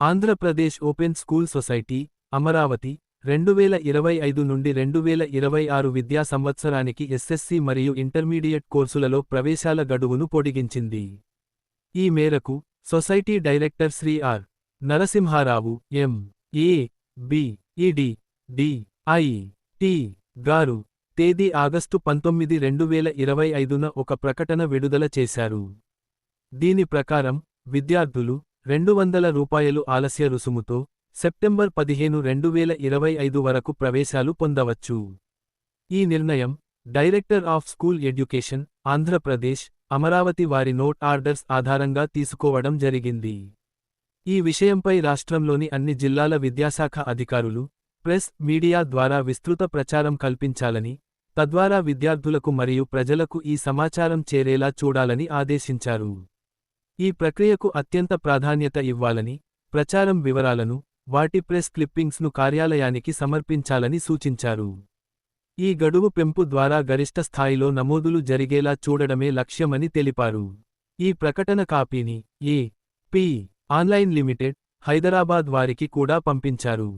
Andhra Pradesh open school society Amaravati రెండు వేల ఇరవై ఐదు నుండి రెండు వేల ఇరవై ఆరు విద్యా సంవత్సరానికి ఎస్ఎస్సి మరియు ఇంటర్మీడియట్ కోర్సులలో ప్రవేశాల గడువును పొడిగించింది. ఈ మేరకు society director Shri R. Narasimha Rao M. A. B. Ed D. I. T. గారు తేదీ ఆగస్టు పంతొమ్మిది రెండు వేల ఇరవై ఐదున ఒక ప్రకటన విడుదల చేశారు. దీని ప్రకారం విద్యార్థులు రెండు వందల రూపాయలు ఆలస్య రుసుముతో సెప్టెంబర్ పదిహేను రెండు వేల ఇరవై ఐదు వరకు ప్రవేశాలు పొందవచ్చు. ఈ నిర్ణయం director of school education Andhra Pradesh Amaravati వారి నోట్ ఆర్డర్స్ ఆధారంగా తీసుకోవడం జరిగింది. ఈ విషయంపై రాష్ట్రంలోని అన్ని జిల్లాల విద్యాశాఖ అధికారులు ప్రెస్ మీడియా ద్వారా విస్తృత ప్రచారం కల్పించాలని తద్వారా విద్యార్థులకు మరియు ప్రజలకు ఈ సమాచారం చేరేలా చూడాలని ఆదేశించారు. ఈ ప్రక్రియకు అత్యంత ప్రాధాన్యత ఇవ్వాలని ప్రచారం వివరాలను వాటి ప్రెస్ క్లిప్పింగ్స్ను కార్యాలయానికి సమర్పించాలని సూచించారు. ఈ గడువు పెంపు ద్వారా గరిష్ట స్థాయిలో నమోదులు జరిగేలా చూడడమే లక్ష్యమని తెలిపారు. ఈ ప్రకటన కాపీని A P online limited Hyderabad వారికి కూడా పంపించారు.